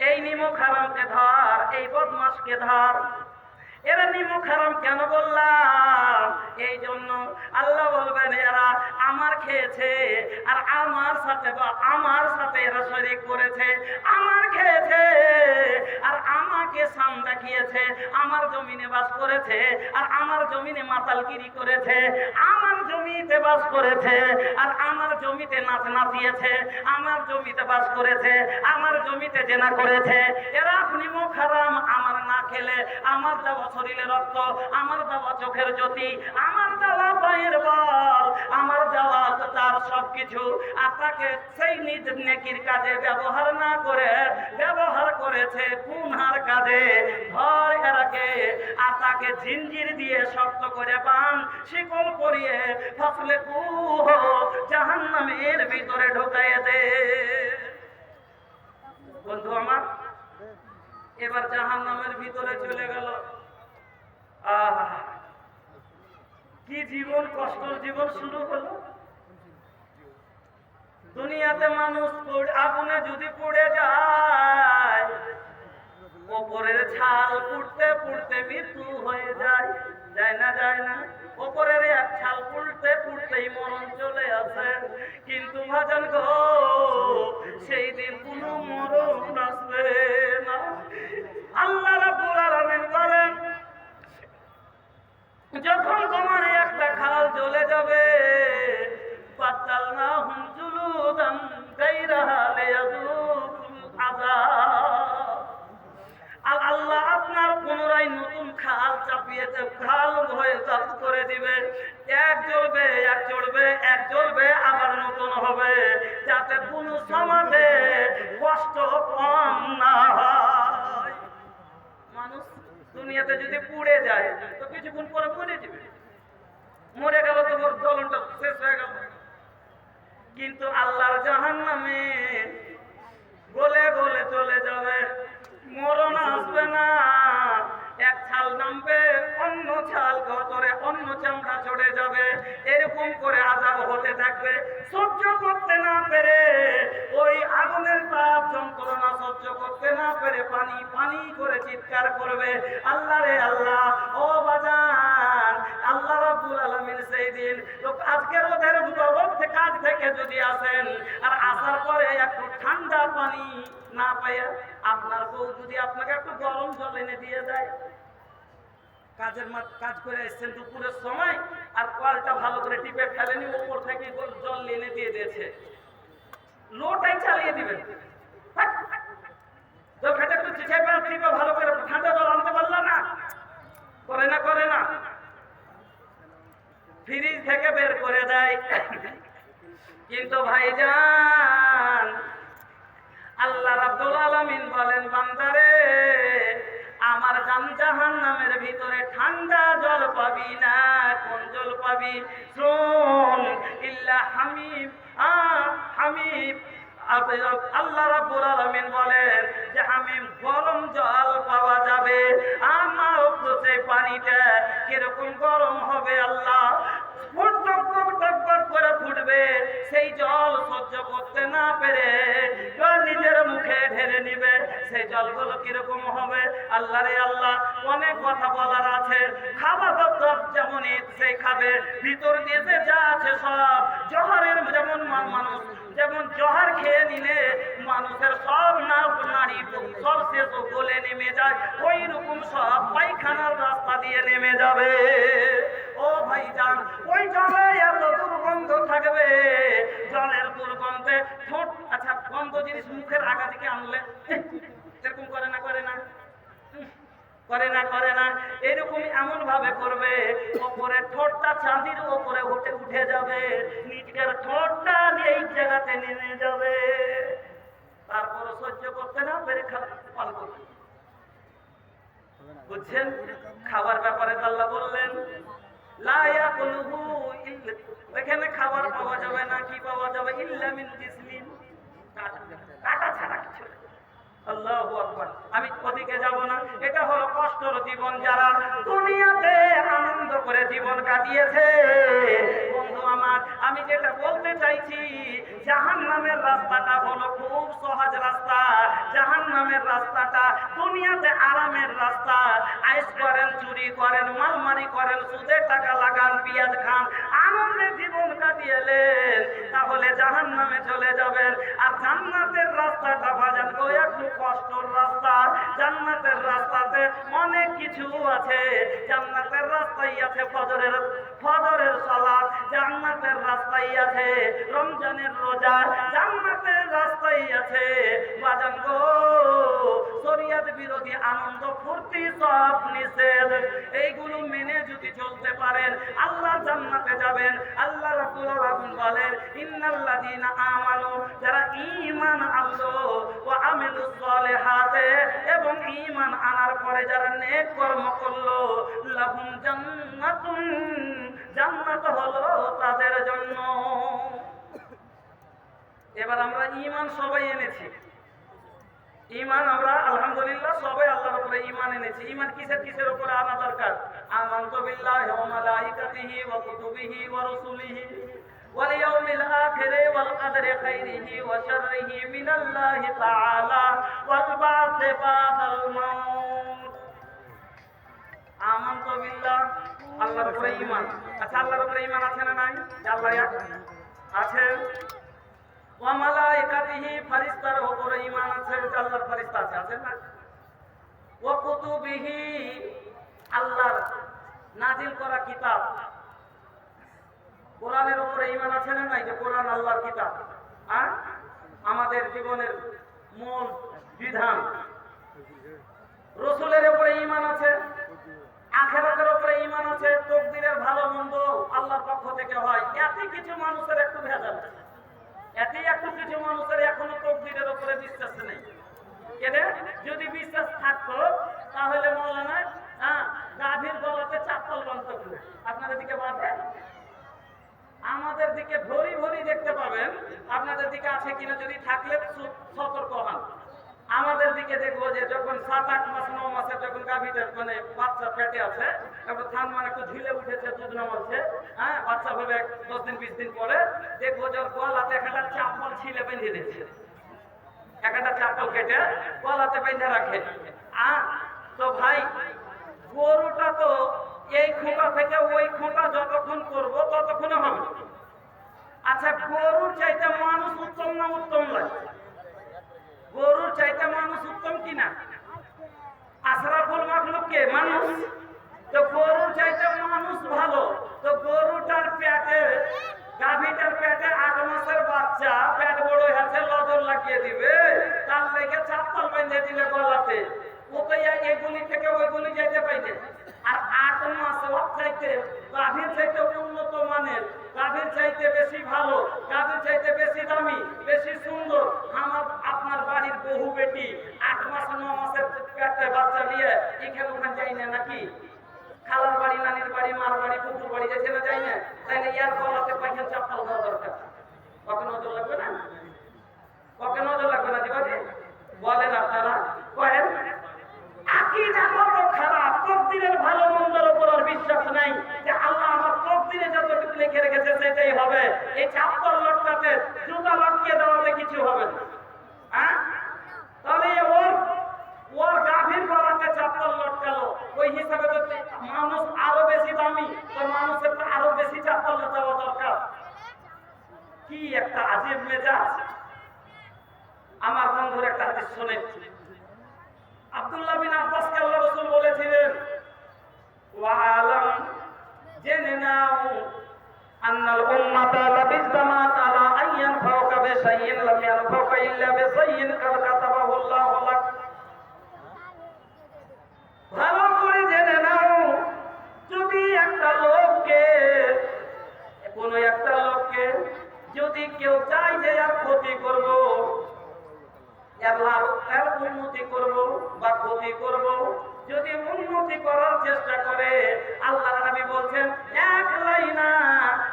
এই নিমুখ হারামকে ধর, এই বদমাসকে ধর। এরা নিমুখ হারাম কেন বললাম? এই জন্য আল্লাহ বলবেন, এরা আমার খেয়েছে, আর আমার সাথে বা আমার সাথে এরা শরীক করেছে। আমার খেয়েছে, আর আমাকে সাম দেখিয়েছে, আমার জমিনে বাস করেছে, আর আমার জমিনে মাতালগিরি করেছে, আমার জমিতে বাস করেছে, আর আমার জমিতে নাচ নাচিয়েছে, আমার জমিতে বাস করেছে, আমার জমিতে জেনা করেছে। এরা আপনি মুখ হারাম, আমার না খেলে, আমার দেওয়া শরীরে রক্ত, আমার দেওয়া চোখের জ্যোতি, আমার দেওয়া পায়ের বল। আমার দেওয়া তার সব কিছু আর তাকে সেই নিজ নেকির কাজে ব্যবহার না করে ব্যবহার করেছে গুনহার কাজে। ভয় এরাকে আর তাকে ঝিঞ্জির দিয়ে শক্ত করে পান, শিকল পরিয়ে ফসলে কুহ জাহান্নামের ভিতরে ঢোকাইয়ে দে। বন্ধু আমার, এবার জাহান্নামের ভিতরে চলে গেল। আহা। জীবন কষ্টর জীবন শুরু হলো। দুনিয়াতে মানুষ আগুনে যদি পড়ে যায়, ওপরের ছাল পুড়তে পুড়তে মৃত্যু হয়ে যায়। যায় না যায় না, ওপরের এক ছাল পুড়তে পুড়তেই মরণ চলে আসে। কিন্তু ভাজন গো সেই খাল হয়ে চাপ করে দিবে। এক জ্বলবে, এক চড়বে এক জ্বলবে, আবার নতুন হবে। যাতে কোনো সমাজে কষ্ট কম না হয়। মানুষ দুনিয়াতে যদি পুড়ে যায়, তো কিছুক্ষণ পরে মরে যাবে। মরে গেল তো জ্বলনটা শেষ হয়ে গেল। কিন্তু আল্লাহর জাহান নামে করে চিৎকার করবে। আল্লাহ রে আল্লাহ, ও বাজান আল্লাহ রাব্বুল আলামিন সেই দিন তো আজকে রোদের রোদ থেকে কাজ থেকে যদি আসেন, আর আসার পরে একটু ঠান্ডা পানি না পাইয়া আপনার বউ যদি আপনাকে একটু গরম জল এনে দিয়ে দেয়, কাজের মাঠ কাজ করে এসছেন দুপুরের সময়, আর কলটা ভালো করে টিপে ফেলেনি ওপর থেকে জল এনে দিয়ে দিয়েছে। লোটাই চালিয়ে দিবেন থাক। তো ফেটে একটু চিঠাই পেন টিপে ভালো করে ঠান্ডা জল আনতে পারল না করে না করে না ফ্রিজ থেকে বের করে দেয় কিন্তু ভাইজান, আল্লাহ রাব্বুল আলামিন বলেন, বান্দারে, আমার জান জাহান্নামের ভিতরে ঠান্ডা জল পাবি না, কোন জল পাবি? শুন, ইল্লা হামিম, আ হামিম। আব- আল্লাহ রাব্বুল আলামিন বলেন যে, হামিম, গরম জল পাওয়া যাবে। আমার সেই পানিটা কীরকম গরম হবে আল্লাহ ফুট টক টক টক টক ফুটবে সেই জল সহ্য করতে না পেরে নিজের মুখে ঢেলে নিবে, সেই জলগুলো কীরকম হবে? আল্লাহ রে আল্লাহ, অনেক কথা বলার আছে। খাবার পত্র যেমন সেই খাবে, ভিতর দিয়ে যে আছে সব, জহরের যেমন মানুষ, যেমন জহার খেয়ে নিলে মানুষের সব নাড়ি সব শেষ গলে নেমে যায় ওই রকম সব পায়খানার রাস্তা দিয়ে নেমে যাবে। ও ভাইজান, ওই জলে জিনিস মুখের আগা দিকে আনলে, এরকম করে না করে না করে না করে না এরকম এমন ভাবে করবে, ওপরে ঠোঁটটা চাঁদির ওপরে উঠে উঠে যাবে, নিজের ঠোঁটটা এই জায়গাতে নেমে যাবে। তারপর সহ্য করতে না পেরে পাল করবে। বুঝছেন? খাবার ব্যাপারে তো আল্লাহ বললেন, লা ইয়াকুলুহু ইল্লা এখানে খাবার পাওয়া যাবে না, কি পাওয়া যাবে? ইল্লা মিন জিসলিন কাটা কাটা ছাড়া কিছু না। আমি ওদিকে যাব না। এটা হলো কষ্টর জীবন যারা দুনিয়াতে আনন্দ করে জীবন কাটিয়েছে। বন্ধু আমার, আমি যেটা বলতে চাইছি, জাহান্নামের রাস্তাটা হলো খুব সহজ রাস্তা। জাহান্নামের রাস্তাটা দুনিয়াতে আরামের রাস্তা। আইস করেন, চুরি করেন মালমারি করেন, সুদের টাকা লাগান, পেঁয়াজ খান, আনন্দে জীবন কাটিয়েলেন। তাহলে জাহান নামে চলে যাবেন। আর জান্নাতের রাস্তাটা বাজান গো একটু কষ্টর রাস্তা, জান্নাতের রাস্তাতে অনেক কিছু আছে। জান্নাতের রাস্তাই আছে ফজরের ফজরের সালাত, জান্নাতের রাস্তাই আছে রমজানের রোজা, জান্নাতের আছে বাজান গো, শরিয়াত বিরোধী আনন্দ ফুর্তি সব নিষেধ। এইগুলো মেনে যদি চলতে পারেন, আল্লাহ জান্নাতে যাবেন। আল্লাহ রাব্বুল আলামিন বলেন, ইন্নাল্লাযীনা আমানু যারা ঈমান আনলো, ওয়া আমিলুস সালিহাতে, এবং ঈমান আনার পরে যারা নেক কর্ম করল, লাহুম জান্নাতুন, জান্নাত হলো এবার আমরা ইমান সবাই এনেছি। ইমান আমরা, আলহামদুলিল্লাহ, সবাই আল্লাহর উপরে ইমান এনেছি। ইমান কিসের কিসের উপরে আনা দরকার? আমানতু বিল্লাহি ওয়া মালাইকাতিহি ওয়া কুতুবিহি ওয়া রাসূলিহি। ওয়াল ইয়াউমিল আখির ওয়াল কদরি খাইরিহি ওয়া শাররিহি মিনাল্লাহি তাআলা ওয়াল বা'থ বাদাল মাউত। আমানতু বিল্লাহ, আল্লাহর উপরে ইমান আচ্ছা আল্লাহর উপরে ইমান আছে না নাই? আল্লাহ আছে। ওয়া মালাইকাতিহি ফারিস্তার উপরে ঈমান আছে যে আল্লাহর ফারিস্তা আছে আছে না? ওয়া কুতুবিহি, আল্লাহর নাজিল করা কিতাব। কোরআনের উপরে ঈমান আছে না নাই? যে কোরআন আল্লাহর কিতাব। আর আমাদের জীবনের মূল বিধান। রসুলের উপরে ঈমান আছে, আখেরাতের উপরে ঈমান আছে, তকদিরের ভালো মন্দ আল্লাহর পক্ষ থেকে হয়। এতে কিছু মানুষের একটু ভেজাল আছে। এতেই কিছু মানুষের হ্যাঁ গাভীর আমাদের দিকে ভরি ভরি দেখতে পাবেন, আপনাদের দিকে আছে কিনা যদি থাকলে সতর্ক হন। আমাদের দিকে দেখব যে যখন সাত, আট মাস, ন মাসের যখন গাভীটা মানে বাচ্চা পেটে আছে, তারপর ধান মানে একটু ঝিলে উঠেছে, দুধ নামাচ্ছে বাচ্চা হবে দশ দিন, বিশ দিন পরে দেখব যে ওর গলাতে একটা চাপল ছিলে বেঁধে দিচ্ছে একটা চাপল কেটে গলাতে বেঁধে রাখে। আ তো ভাই, গরুটা তো এই খোঁটা থেকে ওই খোঁটা যতক্ষণ করব ততক্ষণে হবে। আচ্ছা গরুর চাইতে মানুষ উত্তম না উত্তম লাগে গরুর চাইতে মানুষ উত্তম কিনা আশরাফুল মাখলুক কে? মানুষ। তো গরুর চাইতে মানুষ ভালো। তো গরুটার পেটে, গাভীটার পেটে আট মাসের বাচ্চা, পেট বড় হয়েছে লজর লাগিয়ে দিবে। তার লেগে চাপ্পল বেঁধে দিলে গলাতে। ও তো এই- এগুলি থেকে ওইগুলি যেতে পাইছে আর আট মাস ওর চাইতে গাভীর চাইতে উন্নত মানের, গাভীর চাইতে বেশি ভালো, গাভীর চাইতে বেশি দামি, বেশি সুন্দর আমার আপনার বাড়ির বহু বেটি আট মাস, ন মাসের পেটে বাচ্চা নিয়ে এখানে ওখানে যাই না নাকি খালার বাড়ি নানির বাড়ি মার বাড়ি পুকুর বাড়ি না, তাইলে ইয়ার গলাতে পাইছেন চাপ্পাল দেওয়া দরকার? কত নজর লাগবে না? কত নজর লাগবে না দিবাজি বলেন আপনারা, কয়েন আকিদা কত খারাপ, তকদিরের ভালো মন্দের উপর আর বিশ্বাস নাই যে আল্লাহ আমার তকদিরে যতটুকু লিখে রেখেছে সেটাই হবে। এই চাপ্পল লটকাতে জুতা লটকিয়ে দেওয়াতে কিছু হবে না হ্যাঁ তাহলে এ ওর ওর গাভীর গলাতে চাপ্পল লটকালো ওই হিসাবে তো মানুষ আরও বেশি দামি তো মানুষের তো আরও বেশি চাপ্পল দেওয়া দরকার কি একটা আজিব মেজাজ আমার বন্ধুর একটা হাদিস শুনে আব্দুল্লাহ বিন আব্বাস কে আল্লাহ রাসূল বলেছিলেন, ওয়ালাম জেনে নাও আন্নাল উম্মাতা লাবিজতামাত আলা আইয়ান ফাওকা বিশাইইন লাম ইয়ানফাকা ইল্লা বিশাইয়িন কাদ কাতাবাহু আল্লাহু যদি কেউ চাই যে আর ক্ষতি করব আর উন্নতি করব বা ক্ষতি করব, যদি উন্নতি করার চেষ্টা করে আল্লাহ নবী বলছেন, এক লাইনা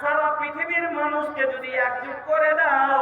সারা পৃথিবীর মানুষকে যদি একজুট করে দাও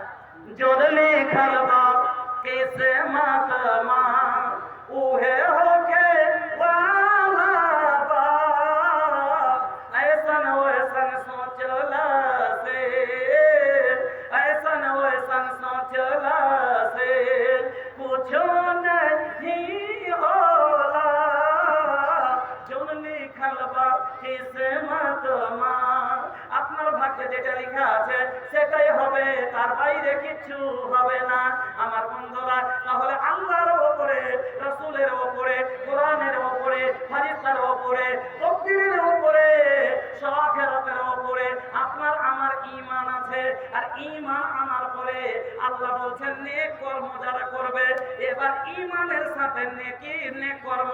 জোরলি খালবা কেসে মাতমা উহে वाला কিছু হবে না, আমার বন্ধুরা। তাহলে আল্লাহর ওপরে, রাসূলের ওপরে, কোরআনের ওপরে ফারিস্তার ওপরে তকদীরের ওপরে সওয়াখেরাতের ওপরে আপনার আমার ঈমান আছে। আর ঈমান আনার পরে আল্লাহ বলছেন, নেক কর্ম যারা করবে, এবার ঈমানের সাথে নেকি, নেক কর্ম।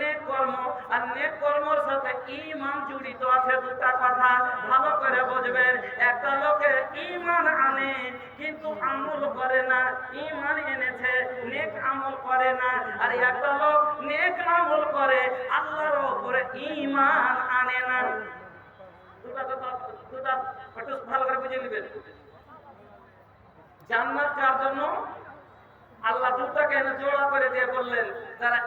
নেক কর্ম। আর নেক কর্মর সাথে ঈমান জড়িত আছে দুটা কথা। ভালো করে বুঝবেন, একটা লোকের ঈমান আনে কিন্তু আমল করে না ঈমান এনেছে নেক আমল করে না। আর একটা লোক নেক আমল করে, আল্লাহর উপরে ঈমান আনে না। ভালো করে বুঝে নেবেন। জান্নাত কার জন্য? আল্লাহ দুটাকে জোড়া করে দিয়ে বললেন তারা